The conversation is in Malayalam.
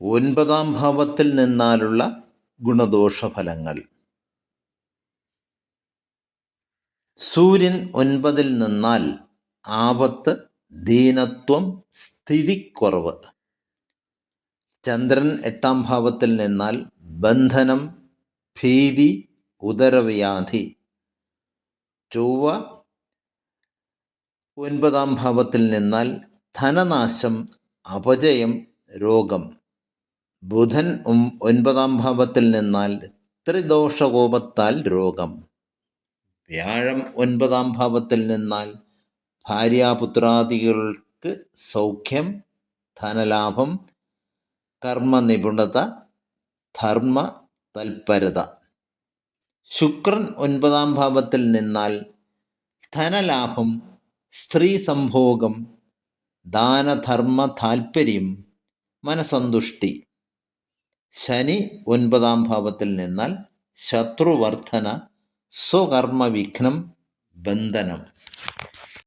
ഒൻപതാം ഭാവത്തിൽ നിന്നാലുള്ള ഗുണദോഷഫലങ്ങൾ. സൂര്യൻ ഒൻപതിൽ നിന്നാൽ ആപത്ത് ദീനത്വം സ്ഥിതിക്കുറവ്. ചന്ദ്രൻ എട്ടാം ഭാവത്തിൽ നിന്നാൽ ബന്ധനം ഭീതി ഉദരവ്യാധി. ചൊവ്വ ഒൻപതാം ഭാവത്തിൽ നിന്നാൽ ധനനാശം അപജയം രോഗം. ബുധൻ ഒൻപതാം ഭാവത്തിൽ നിന്നാൽ ത്രിദോഷകോപത്താൽ രോഗം. വ്യാഴം ഒൻപതാം ഭാവത്തിൽ നിന്നാൽ ഭാര്യാപുത്രാദികൾക്ക് സൗഖ്യം ധനലാഭം കർമ്മനിപുണത ധർമ്മ തൽപരത. ശുക്രൻ ഒൻപതാം ഭാവത്തിൽ നിന്നാൽ ധനലാഭം സ്ത്രീ സംഭോഗം ദാനധർമ്മ താൽപ്പര്യം മനസന്തുഷ്ടി ശനി ഒൻപതാം ഭാവത്തിൽ നിന്നാൽ ശത്രുവർദ്ധന സ്വകർമ്മവിഘ്നം ബന്ധനം.